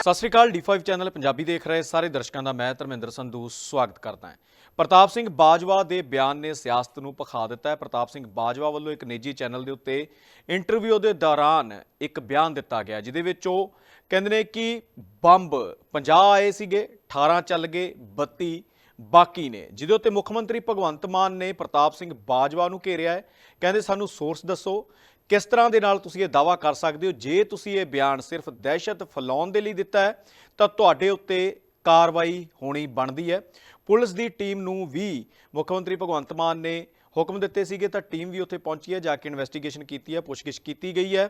ਸਤਿ ਸ੍ਰੀ ਅਕਾਲ D5 channel Punjabi ਦੇਖ ਰਹੇ ਸਾਰੇ ਦਰਸ਼ਕਾਂ ਦਾ, ਮੈਂ ਧਰਮਿੰਦਰ ਸੰਧੂ ਸਵਾਗਤ ਕਰਦਾ ਹਾਂ। ਪ੍ਰਤਾਪ ਸਿੰਘ ਬਾਜਵਾ ਦੇ ਬਿਆਨ ਨੇ ਸਿਆਸਤ ਨੂੰ ਪਖਾ ਦਿੱਤਾ ਹੈ। ਪ੍ਰਤਾਪ ਸਿੰਘ ਬਾਜਵਾ ਵੱਲੋਂ ਇੱਕ ਨਿੱਜੀ ਚੈਨਲ ਦੇ ਉੱਤੇ ਇੰਟਰਵਿਊ ਦੇ ਦੌਰਾਨ ਇੱਕ ਬਿਆਨ ਦਿੱਤਾ ਗਿਆ, ਜਿਹਦੇ ਵਿੱਚ ਉਹ ਕਹਿੰਦੇ ਨੇ ਕਿ ਬੰਬ 50 ਆਏ ਸੀਗੇ 18 ਚੱਲ ਗਏ 32 ਬਾਕੀ ਨੇ। ਜਿਹਦੇ ਉੱਤੇ ਮੁੱਖ ਮੰਤਰੀ ਭਗਵੰਤ ਮਾਨ ਨੇ ਪ੍ਰਤਾਪ ਸਿੰਘ ਬਾਜਵਾ ਨੂੰ ਘੇਰਿਆ ਹੈ। ਕਹਿੰਦੇ ਸਾਨੂੰ ਸੋਰਸ ਦੱਸੋ। ਕਿਸ ਤਰ੍ਹਾਂ ਦੇ ਨਾਲ ਤੁਸੀਂ ਇਹ ਦਾਵਾ ਕਰ ਸਕਦੇ ਹੋ? ਜੇ ਤੁਸੀਂ ਇਹ ਬਿਆਨ ਸਿਰਫ ਦਹਿਸ਼ਤ ਫੈਲਾਉਣ ਦੇ ਲਈ ਦਿੱਤਾ ਹੈ, ਤਾਂ ਤੁਹਾਡੇ ਉੱਤੇ ਕਾਰਵਾਈ ਹੋਣੀ ਬਣਦੀ ਹੈ। ਪੁਲਿਸ ਦੀ ਟੀਮ ਨੂੰ ਵੀ ਮੁੱਖ ਮੰਤਰੀ ਭਗਵੰਤ ਮਾਨ ਨੇ ਹੁਕਮ ਦਿੱਤੇ ਸੀਗੇ, ਤਾਂ ਟੀਮ ਵੀ ਉੱਥੇ ਪਹੁੰਚੀ ਹੈ, ਜਾ ਕੇ ਇਨਵੈਸਟੀਗੇਸ਼ਨ ਕੀਤੀ ਹੈ, ਪੁੱਛਗਿੱਛ ਕੀਤੀ ਗਈ ਹੈ।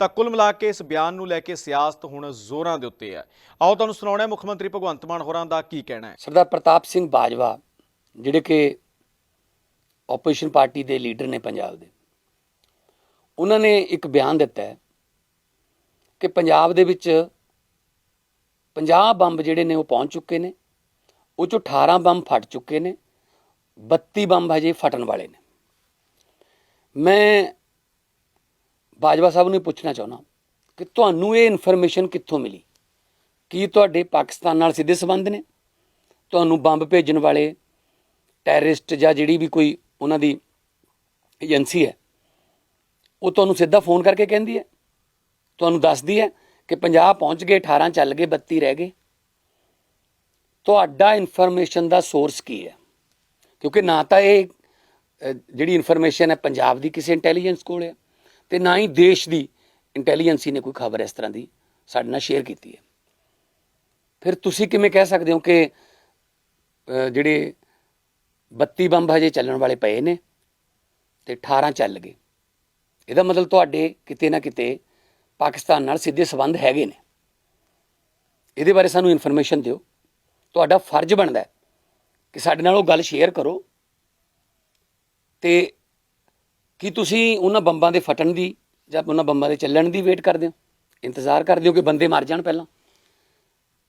ਤਾਂ ਕੁੱਲ ਮਿਲਾ ਕੇ ਇਸ ਬਿਆਨ ਨੂੰ ਲੈ ਕੇ ਸਿਆਸਤ ਹੁਣ ਜ਼ੋਰਾਂ ਦੇ ਉੱਤੇ ਹੈ। ਆਓ ਤੁਹਾਨੂੰ ਸੁਣਾਉਣਾ ਹੈ ਮੁੱਖ ਮੰਤਰੀ ਭਗਵੰਤ ਮਾਨ ਹੋਰਾਂ ਦਾ ਕੀ ਕਹਿਣਾ ਹੈ? ਸਰਦਾਰ ਪ੍ਰਤਾਪ ਸਿੰਘ ਬਾਜਵਾ, ਜਿਹੜੇ ਕਿ ਆਪੋਜੀਸ਼ਨ ਪਾਰਟੀ ਦੇ ਲੀਡਰ ਨੇ ਪੰਜਾਬ ਦੇ ਉਹਨਾਂ ਨੇ ਇੱਕ ਬਿਆਨ ਦਿੱਤਾ ਹੈ ਕਿ ਪੰਜਾਬ ਦੇ ਵਿੱਚ 50 ਬੰਬ ਜਿਹੜੇ ਨੇ ਉਹ ਪਹੁੰਚ ਚੁੱਕੇ ਨੇ, ਉਹ ਚੋਂ 18 ਬੰਬ ਫਟ ਚੁੱਕੇ ਨੇ 32 ਬੰਬ ਹਜੇ ਫਟਣ ਵਾਲੇ ਨੇ। ਮੈਂ ਬਾਜਵਾ ਸਾਹਿਬ ਨੂੰ ਇਹ ਪੁੱਛਣਾ ਚਾਹੁੰਦਾ ਕਿ ਤੁਹਾਨੂੰ ਇਹ ਇਨਫੋਰਮੇਸ਼ਨ ਕਿੱਥੋਂ ਮਿਲੀ? ਕੀ ਤੁਹਾਡੇ ਪਾਕਿਸਤਾਨ ਨਾਲ ਸਿੱਧੇ ਸੰਬੰਧ ਨੇ? ਤੁਹਾਨੂੰ ਬੰਬ ਭੇਜਣ ਵਾਲੇ ਟੈਰਰਿਸਟ ਜਾਂ ਜਿਹੜੀ ਵੀ ਕੋਈ ਉਹਨਾਂ ਦੀ ਏਜੰਸੀ ਹੈ ਉਹ ਤੁਹਾਨੂੰ ਸਿੱਧਾ ਫੋਨ ਕਰਕੇ ਕਹਿੰਦੀ ਹੈ। ਤੁਹਾਨੂੰ ਦੱਸਦੀ ਹੈ ਕਿ 50 ਪਹੁੰਚ ਗਏ 18 ਚੱਲ ਗਏ 32 ਰਹਿ ਗਏ। ਤੁਹਾਡਾ ਇਨਫੋਰਮੇਸ਼ਨ ਦਾ ਸੋਰਸ ਕੀ ਹੈ? ਕਿਉਂਕਿ ਨਾ ਤਾਂ ਇਹ ਜਿਹੜੀ ਇਨਫੋਰਮੇਸ਼ਨ ਹੈ ਪੰਜਾਬ ਦੀ ਕਿਸੇ ਇੰਟੈਲੀਜੈਂਸ ਕੋਲ ਹੈ ਤੇ ਨਾ ਹੀ ਦੇਸ਼ ਦੀ ਇੰਟੈਲੀਜੈਂਸੀ ਨੇ ਕੋਈ ਖਬਰ ਇਸ ਤਰ੍ਹਾਂ ਦੀ ਸਾਡੇ ਨਾਲ ਸ਼ੇਅਰ ਕੀਤੀ ਹੈ। ਫਿਰ ਤੁਸੀਂ ਕਿਵੇਂ ਕਹਿ ਸਕਦੇ ਹੋ ਕਿ ਜਿਹੜੇ 32 ਬੰਬ ਹਜੇ ਚੱਲਣ ਵਾਲੇ ਪਏ ਨੇ ਤੇ 18 ਚੱਲ ਗਏ? ਇਹਦਾ ਮਤਲਬ ਤੁਹਾਡੇ ਕਿਤੇ ਨਾ ਕਿਤੇ ਪਾਕਿਸਤਾਨ ਨਾਲ ਸਿੱਧੇ ਸਬੰਧ ਹੈਗੇ ਨੇ। ਇਹਦੇ ਬਾਰੇ ਸਾਨੂੰ ਇਨਫੋਰਮੇਸ਼ਨ ਦਿਓ। ਤੁਹਾਡਾ ਫਰਜ਼ ਬਣਦਾ ਹੈ ਕਿ ਸਾਡੇ ਨਾਲ ਉਹ ਗੱਲ ਸ਼ੇਅਰ ਕਰੋ। ਤੇ ਕੀ ਤੁਸੀਂ ਉਹਨਾਂ ਬੰਬਾਂ ਦੇ ਫਟਣ ਦੀ ਜਾਂ ਉਹਨਾਂ ਬੰਬਾਂ ਦੇ ਚੱਲਣ ਦੀ ਵੇਟ ਕਰਦੇ ਹੋ? ਇੰਤਜ਼ਾਰ ਕਰਦੇ ਹੋ ਕਿ ਬੰਦੇ ਮਰ ਜਾਣ ਪਹਿਲਾਂ?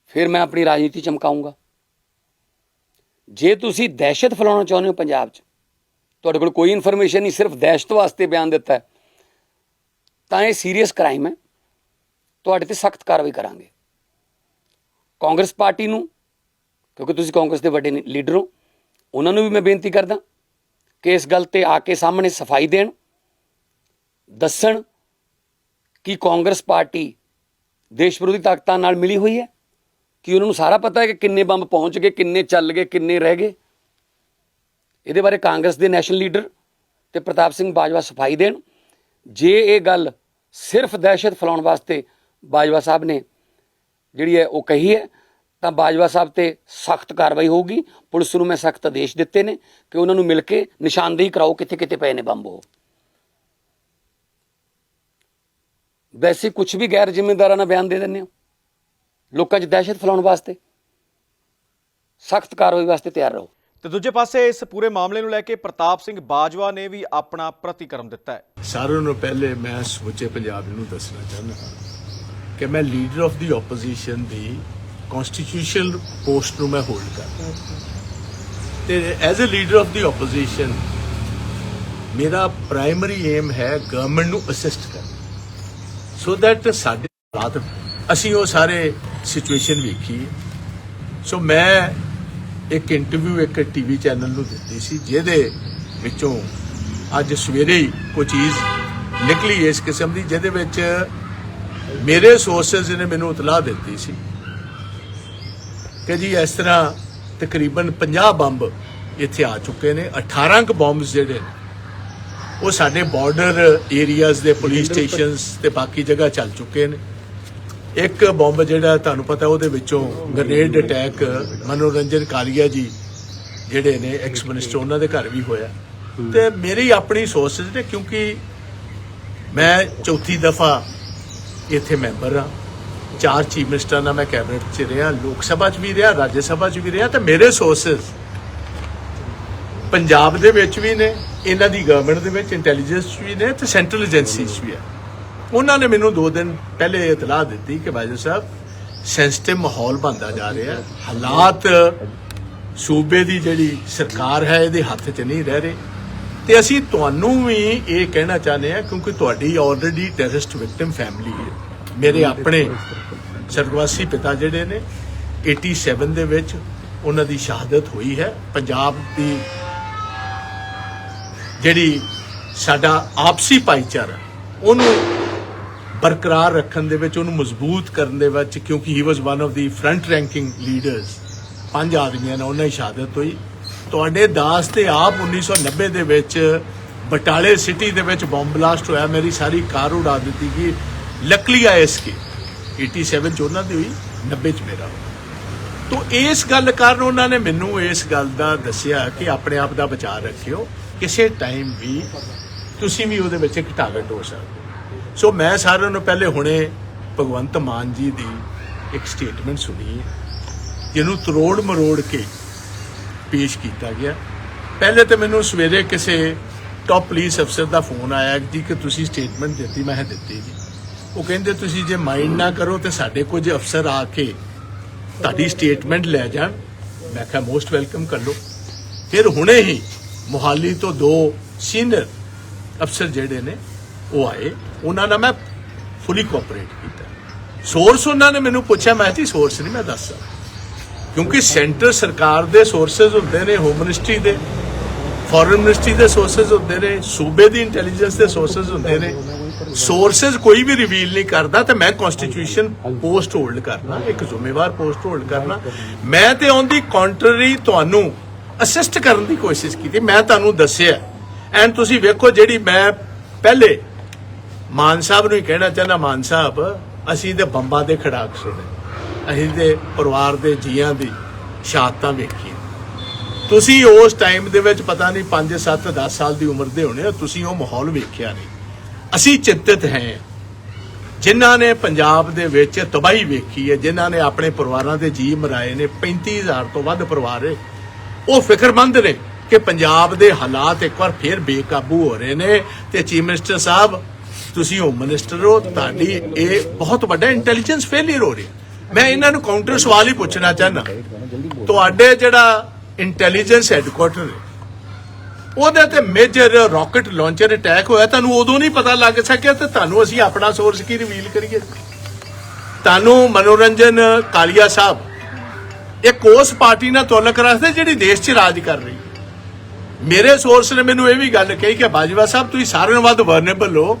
ਫਿਰ ਮੈਂ ਆਪਣੀ ਰਾਜਨੀਤੀ ਚਮਕਾਉਂਗਾ। ਜੇ ਤੁਸੀਂ ਦਹਿਸ਼ਤ ਫੈਲਾਉਣਾ ਚਾਹੁੰਦੇ ਹੋ ਪੰਜਾਬ 'ਚ, ਤੁਹਾਡੇ ਕੋਲ ਕੋਈ ਇਨਫੋਰਮੇਸ਼ਨ ਨਹੀਂ, ਸਿਰਫ ਦਹਿਸ਼ਤ ਵਾਸਤੇ ਬਿਆਨ ਦਿੱਤਾ ਹੈ। ਤਾਂ ਇਹ ਸੀਰੀਅਸ ਕ੍ਰਾਈਮ ਹੈ। ਤੁਹਾਡੇ ਤੇ ਸਖਤ ਕਾਰਵਾਈ ਕਰਾਂਗੇ। ਕਾਂਗਰਸ ਪਾਰਟੀ ਨੂੰ, ਕਿਉਂਕਿ ਤੁਸੀਂ ਕਾਂਗਰਸ ਦੇ ਵੱਡੇ ਲੀਡਰ ਹੋ, ਉਹਨਾਂ ਨੂੰ ਵੀ ਮੈਂ ਬੇਨਤੀ ਕਰਦਾ ਕਿ ਇਸ ਗੱਲ ਤੇ ਆ ਕੇ ਸਾਹਮਣੇ ਸਫ਼ਾਈ ਦੇਣ, ਦੱਸਣ ਕਿ ਕਾਂਗਰਸ ਪਾਰਟੀ ਦੇਸ਼ ਵਿਰੋਧੀ ਤਾਕਤਾਂ ਨਾਲ ਮਿਲੀ ਹੋਈ ਹੈ, ਕਿ ਉਹਨਾਂ ਨੂੰ ਸਾਰਾ ਪਤਾ ਹੈ ਕਿ ਕਿੰਨੇ ਬੰਬ ਪਹੁੰਚ ਗਏ, ਕਿੰਨੇ ਚੱਲ ਗਏ, ਕਿੰਨੇ ਰਹਿ ਗਏ। ਇਹਦੇ ਬਾਰੇ ਕਾਂਗਰਸ ਦੇ ਨੈਸ਼ਨਲ ਲੀਡਰ ਤੇ ਪ੍ਰਤਾਪ ਸਿੰਘ ਬਾਜਵਾ ਸਫ਼ਾਈ ਦੇਣ। ਜੇ ਇਹ ਗੱਲ ਸਿਰਫ ਦਹਿਸ਼ਤ ਫੈਲਾਉਣ ਵਾਸਤੇ ਬਾਜਵਾ ਸਾਹਿਬ ਨੇ ਜਿਹੜੀ ਹੈ ਉਹ ਕਹੀ ਹੈ, ਤਾਂ ਬਾਜਵਾ ਸਾਹਿਬ ਤੇ ਸਖਤ ਕਾਰਵਾਈ ਹੋਊਗੀ। ਪੁਲਿਸ ਨੂੰ ਮੈਂ ਸਖਤ ਆਦੇਸ਼ ਦਿੱਤੇ ਨੇ ਕਿ ਉਹਨਾਂ ਨੂੰ ਮਿਲ ਕੇ ਨਿਸ਼ਾਨਦੇਹੀ ਕਰਾਓ ਕਿੱਥੇ ਕਿੱਥੇ ਪਏ ਨੇ ਬੰਬ ਉਹ। ਵੈਸੇ ਕੁਝ ਵੀ ਗੈਰ ਜ਼ਿੰਮੇਦਾਰਾਨਾ ਬਿਆਨ ਦੇ ਦਿੰਦੇ ਹੋ? ਲੋਕਾਂ 'ਚ ਦਹਿਸ਼ਤ ਫੈਲਾਉਣ ਵਾਸਤੇ? ਸਖਤ ਕਾਰਵਾਈ ਵਾਸਤੇ ਤਿਆਰ ਰਹੋ। ਤੇ ਦੂਜੇ ਪਾਸੇ ਇਸ ਪੂਰੇ ਮਾਮਲੇ ਨੂੰ ਲੈ ਕੇ ਪ੍ਰਤਾਪ ਸਿੰਘ ਬਾਜਵਾ ਨੇ ਵੀ ਆਪਣਾ ਪ੍ਰਤੀਕਰਮ ਦਿੱਤਾ ਹੈ। ਸਾਰਿਆਂ ਨੂੰ ਪਹਿਲੇ ਮੈਂ ਸਮੁੱਚੇ ਪੰਜਾਬ ਨੂੰ ਦੱਸਣਾ ਚਾਹੁੰਦਾ ਹਾਂ ਕਿ ਮੈਂ ਲੀਡਰ ਆਫ ਦੀ ਆਪੋਜੀਸ਼ਨ ਦੀ ਕਨਸਟੀਟਿਊਸ਼ਨਲ ਪੋਸਟ ਨੂੰ ਮੈਂ ਹੋਲਡ ਕਰਦਾ ਤੇ as a leader of the opposition ਮੇਰਾ ਪ੍ਰਾਇਮਰੀ ਏਮ ਹੈ ਗਵਰਨਮੈਂਟ ਨੂੰ ਅਸਿਸਟ ਕਰਨਾ। ਸੋ ਦੈਟ ਸਾਡੇ ਹਾਲਾਤ, ਅਸੀਂ ਉਹ ਸਾਰੇ ਸਿਚੁਏਸ਼ਨ ਵੇਖੀ ਸੋ ਮੈਂ ਇੱਕ ਇੰਟਰਵਿਊ ਇੱਕ ਟੀਵੀ ਚੈਨਲ ਨੂੰ ਦਿੱਤੀ ਸੀ ਜਿਹਦੇ ਵਿੱਚੋਂ ਅੱਜ ਸਵੇਰੇ ਹੀ ਕੋਈ ਚੀਜ਼ ਨਿਕਲੀ ਇਸ ਕਿਸਮ ਦੀ ਜਿਹਦੇ ਵਿੱਚ ਮੇਰੇ ਸੋਰਸਸ ਨੇ ਮੈਨੂੰ ਇਤਲਾਹ ਦਿੱਤੀ ਸੀ ਕਿ ਜੀ ਇਸ ਤਰ੍ਹਾਂ ਤਕਰੀਬਨ 50 ਬੰਬ ਇੱਥੇ ਆ ਚੁੱਕੇ ਨੇ 18 ਕ ਬੰਬਸ ਜਿਹੜੇ ਉਹ ਸਾਡੇ ਬਾਰਡਰ ਏਰੀਆਜ਼ ਦੇ ਪੁਲਿਸ ਸਟੇਸ਼ਨਸ ਤੇ ਬਾਕੀ ਜਗ੍ਹਾ ਚੱਲ ਚੁੱਕੇ ਨੇ। ਇੱਕ ਬੰਬ ਜਿਹੜਾ ਤੁਹਾਨੂੰ ਪਤਾ ਉਹਦੇ ਵਿੱਚੋਂ ਗ੍ਰੇਨੇਡ ਅਟੈਕ ਮਨੋਰੰਜਨ ਕਾਲੀਆ ਜੀ ਜਿਹੜੇ ਨੇ ਐਕਸ ਮਿਨਿਸਟਰ ਉਹਨਾਂ ਦੇ ਘਰ ਵੀ ਹੋਇਆ। ਤੇ ਮੇਰੀ ਆਪਣੀ ਸੋਰਸਸ ਨੇ, ਕਿਉਂਕਿ ਮੈਂ ਚੌਥੀ ਦਫਾ ਇੱਥੇ ਮੈਂਬਰ ਹਾਂ। ਚਾਰ ਚੀਫ ਮਿਨਿਸਟਰਾਂ ਨਾਲ ਮੈਂ ਕੈਬਨਿਟ 'ਚ ਰਿਹਾ, ਲੋਕ ਸਭਾ 'ਚ ਵੀ ਰਿਹਾ, ਰਾਜ ਸਭਾ 'ਚ ਵੀ ਰਿਹਾ। ਤੇ ਮੇਰੇ ਸੋਰਸਸ ਪੰਜਾਬ ਦੇ ਵਿੱਚ ਵੀ ਨੇ, ਇਹਨਾਂ ਦੀ ਗਵਰਨਮੈਂਟ ਦੇ ਵਿੱਚ ਇੰਟੈਲੀਜੈਂਸ ਵੀ ਨੇ ਤੇ ਸੈਂਟਰਲ ਏਜੰਸੀਜ਼ 'ਚ ਵੀ ਹੈ। ਉਹਨਾਂ ਨੇ ਮੈਨੂੰ 2 ਦਿਨ ਪਹਿਲੇ ਇਤਲਾਹ ਦਿੱਤੀ ਕਿ ਬਾਜੂ ਸਾਹਿਬ ਸੈਂਸਿਟਿਵ ਮਾਹੌਲ ਬਣਦਾ ਜਾ ਰਿਹਾ ਹਾਲਾਤ ਸੂਬੇ ਦੀ ਜਿਹੜੀ ਸਰਕਾਰ ਹੈ, ਇਹਦੇ ਹੱਥ 'ਚ ਨਹੀਂ ਰਹਿ ਰਹੇ। ਤੇ ਅਸੀਂ ਤੁਹਾਨੂੰ ਵੀ ਇਹ ਕਹਿਣਾ ਚਾਹੁੰਦੇ ਹਾਂ, ਕਿਉਂਕਿ ਤੁਹਾਡੀ ਆਲਰੇਡੀ ਟੈਰਰਿਸਟ ਵਿਕਟਮ ਫੈਮਿਲੀ ਹੈ। ਮੇਰੇ ਆਪਣੇ ਸਰਗਵਾਸੀ ਪਿਤਾ ਜਿਹੜੇ ਨੇ 87 ਦੇ ਵਿੱਚ ਉਹਨਾਂ ਦੀ ਸ਼ਹਾਦਤ ਹੋਈ ਹੈ। ਪੰਜਾਬ ਦੀ ਜਿਹੜੀ ਸਾਡਾ ਆਪਸੀ ਭਾਈਚਾਰਾ, ਉਹਨੂੰ ਬਰਕਰਾਰ ਰੱਖਣ ਦੇ ਵਿੱਚ, ਉਹਨੂੰ ਮਜ਼ਬੂਤ ਕਰਨ ਦੇ ਵਿੱਚ, ਕਿਉਂਕਿ he was one of the front ranking leaders ਪੰਜ ਆਦਮੀਆਂ ਨਾਲ ਉਹਨਾਂ ਦੀ ਸ਼ਹਾਦਤ ਹੋਈ। ਤੁਹਾਡੇ ਦਾਸ ਤੇ ਆਪ 1990 ਦੇ ਵਿੱਚ ਬਟਾਲੇ ਸਿਟੀ ਦੇ ਵਿੱਚ ਬੰਬ ਬਲਾਸਟ ਹੋਇਆ। ਮੇਰੀ ਸਾਰੀ ਕਾਰ ਉਡਾ ਦਿੱਤੀ ਗਈ। ਲੱਕਲੀ ਆਇਸ ਕੇ। 87 ਚ ਉਹਨਾਂ ਦੀ ਹੋਈ 90 ਚ ਮੇਰਾ ਹੋਇਆ। ਇਸ ਗੱਲ ਕਾਰਨ ਉਹਨਾਂ ਨੇ ਮੈਨੂੰ ਇਸ ਗੱਲ ਦਾ ਦੱਸਿਆ ਕਿ ਆਪਣੇ ਆਪ ਦਾ ਬਚਾਅ ਰੱਖਿਓ। ਕਿਸੇ ਟਾਈਮ ਵੀ ਤੁਸੀਂ ਵੀ ਉਹਦੇ ਵਿੱਚ ਇੱਕ ਟਾਰਗੇਟ ਹੋ ਸਕਦੇ ਹੋ। ਸੋ ਮੈਂ ਸਾਰਿਆਂ ਨੂੰ ਪਹਿਲੇ ਹੁਣੇ ਭਗਵੰਤ ਮਾਨ ਜੀ ਦੀ ਇੱਕ ਸਟੇਟਮੈਂਟ ਸੁਣੀ ਜਿਹਨੂੰ ਤਰੋੜ ਮਰੋੜ ਕੇ ਪੇਸ਼ ਕੀਤਾ ਗਿਆ। ਪਹਿਲੇ ਤੇ ਮੈਨੂੰ ਸਵੇਰੇ ਕਿਸੇ ਟਾਪ ਪੁਲਿਸ ਅਫਸਰ ਦਾ ਫੋਨ ਆਇਆ ਜੀ ਕਿ ਤੁਸੀਂ ਸਟੇਟਮੈਂਟ ਦਿੱਤੀ, ਮੈਂ ਦਿੱਤੀ ਜੀ। ਉਹ ਕਹਿੰਦੇ, ਤੁਸੀਂ ਜੇ ਮਾਈਂਡ ਨਾ ਕਰੋ ਤੇ ਸਾਡੇ ਕੁਝ ਅਫਸਰ ਆ ਕੇ ਤੁਹਾਡੀ ਸਟੇਟਮੈਂਟ ਲੈ ਜਾਣ। ਮੈਂ ਕਿਹਾ ਮੋਸਟ ਵੈਲਕਮ ਕਰ ਲਓ। ਫਿਰ ਹੁਣੇ ਹੀ ਮੁਹਾਲੀ ਤੋਂ ਦੋ ਸੀਨੀਅਰ ਅਫਸਰ ਜਿਹੜੇ ਨੇ, ਉਹ ਆਏ। ਉਹਨਾਂ ਨਾਲ ਮੈਂ ਫੁੱਲੀ ਕੋਆਪਰੇਟ ਕੀਤਾ। ਸੋਰਸ ਉਹਨਾਂ ਨੇ ਮੈਨੂੰ ਪੁੱਛਿਆ, ਮੈਂ ਜੀ ਸੋਰਸ ਨਹੀਂ, ਮੈਂ ਦੱਸ ਸਕਦਾ। ਕਿਉਂਕਿ ਸੈਂਟਰ ਸਰਕਾਰ ਦੇ ਸੋਰਸਸ ਹੁੰਦੇ ਨੇ ਹੋਮ ਮਿਨਿਸਟਰੀ ਦੇ ਫੋਰਨ ਮਿਨਿਸਟਰੀ ਦੇ ਸੋਰਸਸ ਹੁੰਦੇ ਨੇ, ਸੂਬੇ ਦੀ ਇੰਟੈਲੀਜੈਂਸ ਦੇ ਸੋਰਸਸ ਹੁੰਦੇ ਨੇ। ਸੋਰਸਸ ਕੋਈ ਵੀ ਰਿਵੀਲ ਨਹੀਂ ਕਰਦਾ ਤੇ ਮੈਂ ਕਨਸਟੀਟਿਊਸ਼ਨ ਪੋਸਟ ਹੋਲਡ ਕਰਨਾ, ਇੱਕ ਜ਼ਿੰਮੇਵਾਰ ਪੋਸਟ ਹੋਲਡ ਕਰਨਾ। ਮੈਂ ਤੇ ਔਨ ਦੀ ਕੰਟਰੀ ਤੁਹਾਨੂੰ ਅਸਿਸਟ ਕਰਨ ਦੀ ਕੋਸ਼ਿਸ਼ ਕੀਤੀ, ਮੈਂ ਤੁਹਾਨੂੰ ਦੱਸਿਆ। ਐਂਡ ਤੁਸੀਂ ਵੇਖੋ ਜਿਹੜੀ ਮੈਂ ਪਹਿਲੇ ਮਾਨ ਸਾਹਿਬ ਨੂੰ ਹੀ ਕਹਿਣਾ ਚਾਹੁੰਦਾ, ਮਾਨ ਸਾਹਿਬ, ਅਸੀਂ ਤੇ ਬੰਬਾਂ ਦੇ ਖੜਾਕ ਸੁਣੇ ਅਸੀਂ ਤੇ ਪਰਿਵਾਰ ਦੇ ਜੀਆਂ ਦੀ ਸ਼ਹਾਦਤਾਂ ਵੇਖੀ ਤੁਸੀਂ ਉਸ ਟਾਈਮ ਦੇ ਵਿੱਚ ਪਤਾ ਨਹੀਂ 5 7 10 ਸਾਲ ਦੀ ਉਮਰ ਦੇ ਹੋਣੇ ਤੁਸੀਂ ਉਹ ਮਾਹੌਲ ਵੇਖਿਆ ਨਹੀਂ। ਅਸੀਂ ਚਿੰਤਤ ਹਾਂ। ਜਿਨ੍ਹਾਂ ਨੇ ਪੰਜਾਬ ਦੇ ਵਿੱਚ ਤਬਾਹੀ ਵੇਖੀ ਹੈ, ਜਿਨ੍ਹਾਂ ਨੇ ਆਪਣੇ ਪਰਿਵਾਰਾਂ ਦੇ ਜੀ ਮਰਾਏ ਨੇ 35000 ਤੋਂ ਵੱਧ ਪਰਿਵਾਰ ਹੈ। ਉਹ ਫਿਕਰਮੰਦ ਨੇ ਕਿ ਪੰਜਾਬ ਦੇ ਹਾਲਾਤ ਇੱਕ ਵਾਰ ਫੇਰ ਬੇਕਾਬੂ ਹੋ ਰਹੇ ਨੇ ਤੇ ਚੀਫ ਮਿਨਿਸਟਰ ਸਾਹਿਬ ਤੁਸੀਂ ਹੋਮ ਮਿਨਿਸਟਰ ਹੋ, ਤੁਹਾਡੀ ਇਹ ਬਹੁਤ ਵੱਡਾ ਇੰਟੈਲੀਜੈਂਸ ਫੇਲਿਅਰ ਹੋ ਰਿਹਾ ਮੈਂ ਇਹਨਾਂ ਨੂੰ ਕਾਊਂਟਰ ਸਵਾਲ ਹੀ ਪੁੱਛਣਾ ਚਾਹਨਾ ਤੁਹਾਡੇ ਜਿਹੜਾ ਇੰਟੈਲੀਜੈਂਸ ਹੈੱਡਕੁਆਟਰ ਹੈ, ਉਹਦੇ ਤੇ ਮੇਜਰ ਰਾਕਟ ਲਾਂਚਰ ਅਟੈਕ ਹੋਇਆ, ਤੁਹਾਨੂੰ ਉਦੋਂ ਨਹੀਂ ਪਤਾ ਲੱਗ ਸਕਿਆ ਤੇ ਤੁਹਾਨੂੰ ਅਸੀਂ ਆਪਣਾ ਸੋਰਸ ਕੀ ਰਿਵੀਲ ਕਰੀਏ? ਤੁਹਾਨੂੰ ਮਨੋਰੰਜਨ ਕਾਲੀਆ ਸਾਹਿਬ, ਇੱਕ ਉਸ ਪਾਰਟੀ ਨਾਲ ਤੁਲਕ ਰੱਖਦੇ ਜਿਹੜੀ ਦੇਸ਼ 'ਚ ਰਾਜ ਕਰ ਰਹੀ ਹੈ। ਮੇਰੇ ਸੋਰਸ ਨੇ ਮੈਨੂੰ ਇਹ ਵੀ ਗੱਲ ਕਹੀ ਕਿ ਬਾਜਵਾ ਸਾਹਿਬ, ਤੁਸੀਂ ਸਾਰਿਆਂ ਨਾਲੋਂ ਵੱਧ ਵਰਨੇਬਲ ਹੋ।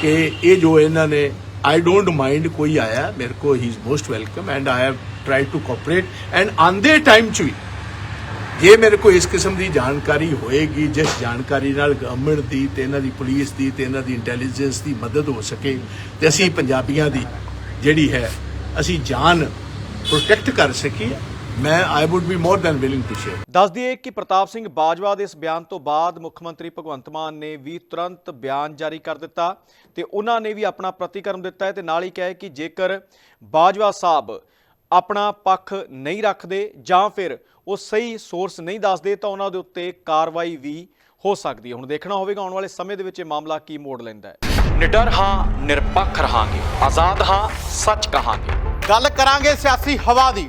ਕਿ ਇਹ ਜੋ ਇਹਨਾਂ ਨੇ ਆਈ ਡੋਂਟ ਮਾਈਂਡ ਕੋਈ ਆਇਆ, ਮੇਰੇ ਕੋ he is most welcome and I have tried to cooperate and ਆਂਦੇ ਟਾਈਮ ਚ ਵੀ, ਜੇ ਮੇਰੇ ਕੋਲ ਇਸ ਕਿਸਮ ਦੀ ਜਾਣਕਾਰੀ ਹੋਏਗੀ, ਜਿਸ ਜਾਣਕਾਰੀ ਨਾਲ ਗਵਰਨਮੈਂਟ ਦੀ ਤੇ ਇਹਨਾਂ ਦੀ ਪੁਲਿਸ ਦੀ ਤੇ ਇਹਨਾਂ ਦੀ ਇੰਟੈਲੀਜੈਂਸ ਦੀ ਮਦਦ ਹੋ ਸਕੇ, ਤੇ ਅਸੀਂ ਪੰਜਾਬੀਆਂ ਦੀ ਜਿਹੜੀ ਹੈ, ਅਸੀਂ ਜਾਨ ਪ੍ਰੋਟੈਕਟ ਕਰ ਸਕੀਏ। ਮੈਂ I would be more than willing to share ਦੱਸ ਦਈਏ ਕਿ ਪ੍ਰਤਾਪ ਸਿੰਘ ਬਾਜਵਾ ਦੇ ਇਸ ਬਿਆਨ ਤੋਂ ਬਾਅਦ ਮੁੱਖ ਮੰਤਰੀ ਭਗਵੰਤ ਮਾਨ ਨੇ ਵੀ ਤੁਰੰਤ ਬਿਆਨ ਜਾਰੀ ਕਰ ਦਿੱਤਾ ਤੇ ਉਹਨਾਂ ਨੇ ਵੀ ਆਪਣਾ ਪ੍ਰਤੀਕਰਮ ਦਿੱਤਾ ਹੈ ਤੇ ਨਾਲ ਹੀ ਕਿਹਾ ਕਿ ਜੇਕਰ ਬਾਜਵਾ ਸਾਹਿਬ ਆਪਣਾ ਪੱਖ ਨਹੀਂ ਰੱਖਦੇ ਜਾਂ ਫਿਰ ਉਹ ਸਹੀ ਸੋਰਸ ਨਹੀਂ ਦੱਸਦੇ ਤਾਂ ਉਹਨਾਂ ਦੇ ਉੱਤੇ ਕਾਰਵਾਈ ਵੀ ਹੋ ਸਕਦੀ ਹੈ। ਹੁਣ ਦੇਖਣਾ ਹੋਵੇਗਾ ਆਉਣ ਵਾਲੇ ਸਮੇਂ ਦੇ ਵਿੱਚ ਇਹ ਮਾਮਲਾ ਕੀ ਮੋੜ ਲੈਂਦਾ ਹੈ। ਨਿਡਰ ਹਾਂ ਨਿਰਪੱਖ ਰਹਾਂਗੇ। ਆਜ਼ਾਦ ਹਾਂ ਸੱਚ ਕਹਾਂਗੇ। ਗੱਲ ਕਰਾਂਗੇ ਸਿਆਸੀ ਹਵਾ ਦੀ।